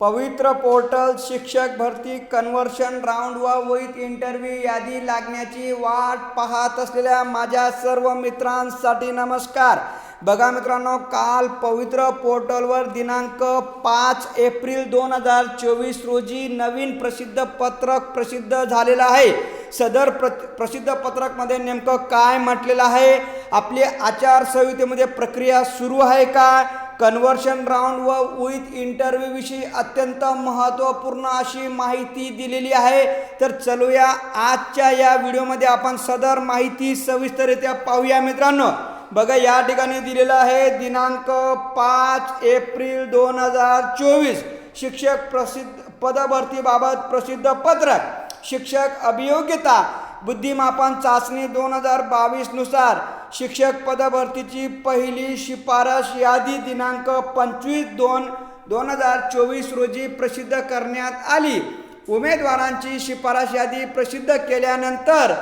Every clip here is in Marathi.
पवित्र पोर्टल शिक्षक भरती कन्व्हर्शन राऊंड व विथ इंटरव्ह्यू यादी लागण्याची वाट पाहत असलेल्या माझ्या सर्व मित्रांसाठी नमस्कार. बघा मित्रांनो काल पवित्र पोर्टलवर दिनांक पाच एप्रिल दोन हजार चोवीस रोजी नवीन प्रसिद्ध पत्रक प्रसिद्ध झालेलं आहे. सदर प्र प्रसिद्ध पत्रकमध्ये नेमकं काय म्हटलेलं आहे? आपली आचारसंहितेमध्ये प्रक्रिया सुरू आहे का? कन्व्हर्शन राऊंड व विथ इंटरव्ह्यूविषयी अत्यंत महत्त्वपूर्ण अशी माहिती दिलेली आहे. तर चलूया आजच्या या व्हिडिओमध्ये आपण सदर माहिती सविस्तररित्या पाहूया मित्रांनो. बघा या ठिकाणी दिलेलं आहे दिनांक पाच एप्रिल दोन हजार चोवीस. शिक्षक प्रसिद्ध पदभरतीबाबत प्रसिद्ध पत्रक. शिक्षक अभियोग्यता बुद्धिमापन चाचणी दोन हजार बावीसनुसार शिक्षक पदभरतीची पहिली शिफारस यादी दिनांक पंचवीस दोन दोन हजार चोवीस रोजी प्रसिद्ध करण्यात आली. उमेदवारांची शिफारस यादी प्रसिद्ध केल्यानंतर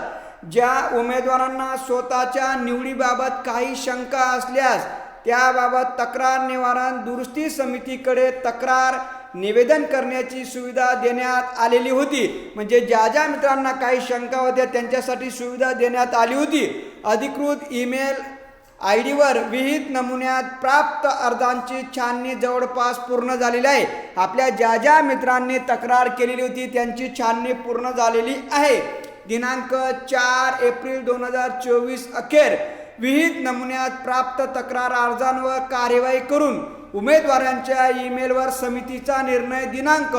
ज्या उमेदवारांना स्वतःच्या निवडीबाबत काही शंका असल्यास त्याबाबत तक्रार निवारण दुरुस्ती समितीकडे तक्रार निवेदन करण्याची सुविधा देण्यात आलेली होती. म्हणजे ज्या ज्या मित्रांना काही शंका होत्या त्यांच्यासाठी सुविधा देण्यात आली होती. अधिकृत ईमेल आय डीवर विहित नमुन्यात प्राप्त अर्जांची छाननी जवळपास पूर्ण झालेली आहे. आपल्या ज्या ज्या मित्रांनी तक्रार केलेली होती त्यांची छाननी पूर्ण झालेली आहे. दिनांक चार एप्रिल दोन हजार चोवीस अखेर विहित नमुन्यात प्राप्त तक्रार अर्जांवर कार्यवाही करून उमेदवारांच्या ईमेलवर समितीचा निर्णय दिनांक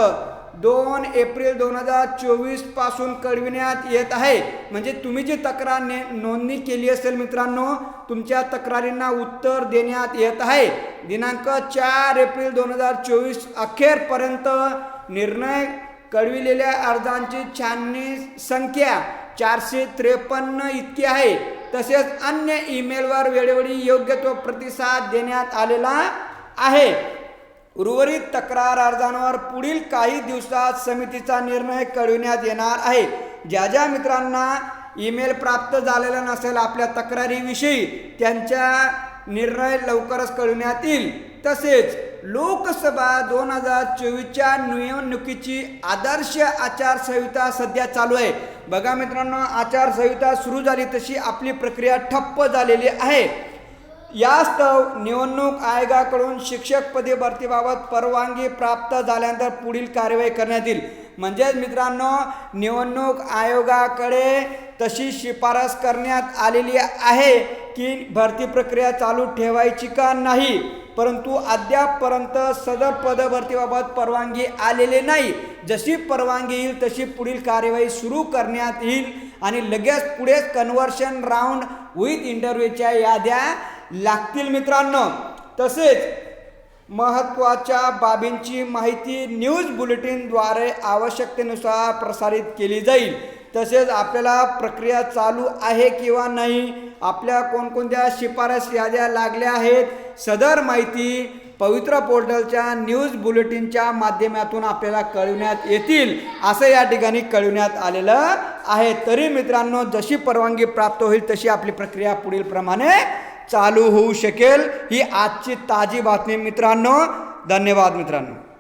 दोन एप्रिल दोन हजार चोवीसपासून कळविण्यात येत आहे. म्हणजे तुम्ही जी तक्रार ने नोंदणी केली असेल मित्रांनो तुमच्या तक्रारींना उत्तर देण्यात येत आहे. दिनांक चार एप्रिल दोन हजार चोवीस अखेरपर्यंत निर्णय कळविलेल्या अर्जांची छाननी संख्या चारशे त्रेपन्न इतकी आहे. तसेच अन्य ईमेलवर वेळोवेळी योग्य तो प्रतिसाद देण्यात आलेला आहे. उर्वरित तक्रार अर्जांवर पुढील काही दिवसात समितीचा निर्णय कळविण्यात येणार आहे. ज्या ज्या मित्रांना ईमेल प्राप्त झालेला नसेल आपल्या तक्रारीविषयी त्यांच्या निर्णय लवकरच कळविण्यात येईल. तसेच लोकसभा दोन हजार चोवीसच्या निवडणुकीची आदर्श आचारसंहिता सध्या चालू आहे. बघा मित्रांनो आचारसंहिता सुरू झाली तशी आपली प्रक्रिया ठप्प झालेली आहे. यास्तव निवडणूक आयोगाकडून शिक्षकपदी भरतीबाबत परवानगी प्राप्त झाल्यानंतर पुढील कारवाई करण्यात येईल. म्हणजेच मित्रांनो निवडणूक आयोगाकडे तशी शिफारस करण्यात आलेली आहे की भरती प्रक्रिया चालू ठेवायची का नाही? परंतु अद्यापपर्यंत सदर पदभरतीबाबत परवानगी आलेली नाही. जशी परवानगी येईल तशी पुढील कार्यवाही सुरू करण्यात येईल. आणि लगेच पुढे कन्व्हर्शन राऊंड विथ इंटरव्ह्यूच्या याद्या लागतील मित्रांनो. तसेच महत्त्वाच्या बाबींची माहिती न्यूज बुलेटिनद्वारे आवश्यकतेनुसार प्रसारित केली जाईल. तसेच आपल्याला प्रक्रिया चालू आहे किंवा नाही आपल्या कोणकोणत्या शिफारस याद्या लागल्या आहेत सदर माहिती पवित्र पोर्टलच्या न्यूज बुलेटिनच्या माध्यमातून आपल्याला कळविण्यात येतील असं या ठिकाणी कळविण्यात आलेलं आहे. तरी मित्रांनो जशी परवानगी प्राप्त होईल तशी आपली प्रक्रिया पुढील प्रमाणे चालू होऊ शकेल ही आजची ताजी बातमी मित्रांनो. धन्यवाद मित्रांनो.